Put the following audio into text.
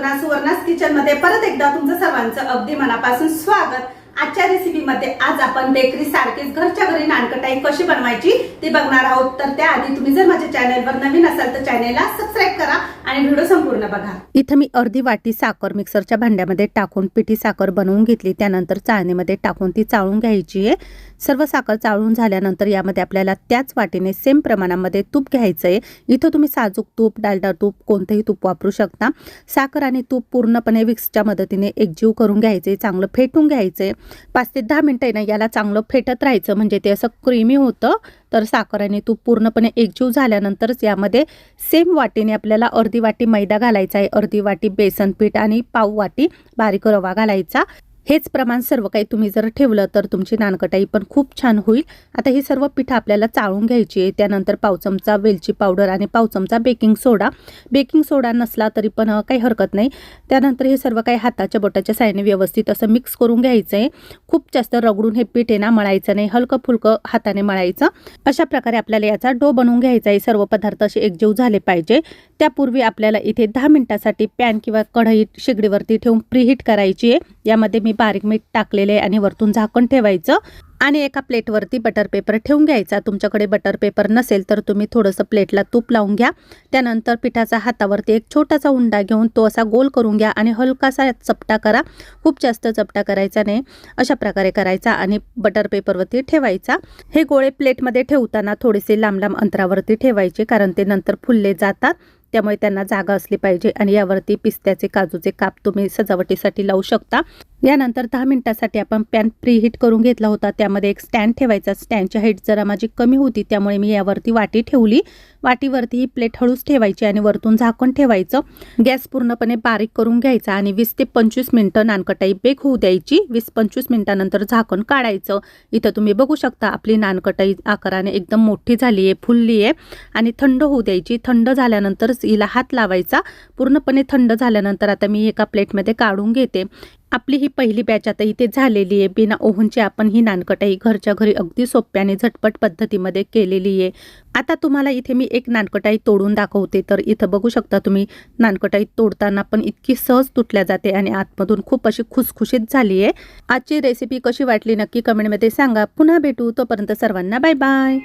सुवर्णा सुवर्णास किचनमध्ये परत एकदा तुमचं सर्वांचं अगदी मनापासून स्वागत. आजच्या रेसिपीमध्ये आज आपण बेकरी सारखीच घरच्या घरी नानकटाई कशी बनवायची ती बघणार आहोत. तर त्याआधी तुम्ही जर माझ्या चॅनलवर नवीन असाल तर चॅनेलला सबस्क्राईब करा. आणि व्हिडिओ संपूर्ण बघा. इथं मी अर्धी वाटी साखर मिक्सरच्या भांड्यामध्ये टाकून पिठी साखर बनवून घेतली. त्यानंतर चाळणीमध्ये टाकून ती चाळून घ्यायची आहे. सर्व साखर चाळून झाल्यानंतर यामध्ये आपल्याला त्याच वाटीने सेम प्रमाणामध्ये तूप घ्यायचं आहे इथं तुम्ही साजूक तूप डालडा तूप कोणतंही तूप वापरू शकता. साखर आणि तूप पूर्णपणे विक्सच्या मदतीने एकजीव करून घ्यायचे चांगलं फेटून घ्यायचे पाच ते दहा मिनटं ना याला चांगलं फेटत राहायचं. म्हणजे ते असं क्रीमी होतं तर साखर आणि तूप पूर्णपणे एकजीव झाल्यानंतरच यामध्ये सेम वाटीने आपल्याला अर्धी वाटी मैदा घालायचा आहे अर्धी वाटी बेसन पीठ आणि पाव वाटी बारीक रवा घालायचा. हेच प्रमाण सर्व काही तुम्ही जर ठेवलं तर तुमची नानकटाई पण खूप छान होईल. आता ही सर्व पिठं आपल्याला चाळून घ्यायची आहे. त्यानंतर पाव चमचा वेलची पावडर आणि पाव चमचा बेकिंग सोडा. बेकिंग सोडा नसला तरी पण काही हरकत नाही. त्यानंतर हे सर्व काही हाताच्या बोटाच्या साईने व्यवस्थित असं मिक्स करून घ्यायचं आहे. खूप जास्त रगडून हे पीठ आहे ना मळायचं नाही. हलकं फुलकं हाताने मळायचं. अशा प्रकारे आपल्याला याचा डो बनवून घ्यायचा आहे. सर्व पदार्थ असे एकजीव झाले पाहिजे. त्यापूर्वी आपल्याला इथे दहा मिनिटासाठी पॅन किंवा कढई शेगडीवरती ठेवून प्रीहीट करायची आहे. यामध्ये मी बारीक मीठ टाकलेले आहे आणि वरतून झाकण ठेवायचं. आणि एका प्लेटवरती बटर पेपर ठेवून घ्यायचा. तुमच्याकडे बटर पेपर नसेल तर तुम्ही थोडंसं प्लेटला तूप लावून घ्या. त्यानंतर पिठाचा हातावरती एक छोटासा उंडा घेऊन तो असा गोल करून घ्या आणि हलकासा चपटा करा. खूप जास्त चपटा करायचा नाही. अशा प्रकारे करायचा आणि बटर पेपरवरती ठेवायचा. हे गोळे प्लेटमध्ये ठेवताना थोडेसे लांब लांब अंतरावरती ठेवायचे कारण ते नंतर फुलले जातात. त्यामुळे त्यांना जागा असली पाहिजे आणि यावरती पिस्त्याचे काजूचे काप तुम्ही सजावटीसाठी लावू शकता. यानंतर दहा मिनिटासाठी आपण पॅन प्रीहीट करून घेतला होता. त्यामध्ये एक स्टँड ठेवायचा. स्टँडची हाईट जरा माझी कमी होती त्यामुळे मी यावरती वाटी ठेवली. वाटीवरती ही प्लेट हळूच ठेवायची आणि वरतून झाकण ठेवायचं. गॅस पूर्णपणे बारीक करून घ्यायचा आणि वीस ते पंचवीस मिनटं नानकटाई बेक होऊ द्यायची. वीस पंचवीस मिनिटानंतर झाकण काढायचं. इथं तुम्ही बघू शकता आपली नानकटाई आकाराने एकदम मोठी झाली आहे फुलली आहे आणि थंड होऊ द्यायची. थंड झाल्यानंतरच हिला हात लावायचा. पूर्णपणे थंड झाल्यानंतर आता मी एका प्लेटमध्ये काढून घेते. आपली ही पहिली बॅच आता इथे झालेली आहे. बिना ओव्हनची आपण ही नानकटाई घरच्या घरी अगदी सोप्याने झटपट पद्धतीमध्ये केलेली आहे. आता तुम्हाला इथे मी एक नानकटाई तोडून दाखवते. तर इथं बघू शकता तुम्ही नानकटाई तोडताना पण इतकी सहज तुटल्या जाते आणि आतमधून खूप अशी खुसखुशीत झाली आहे. आजची रेसिपी कशी वाटली नक्की कमेंटमध्ये सांगा. पुन्हा भेटू तोपर्यंत सर्वांना बाय बाय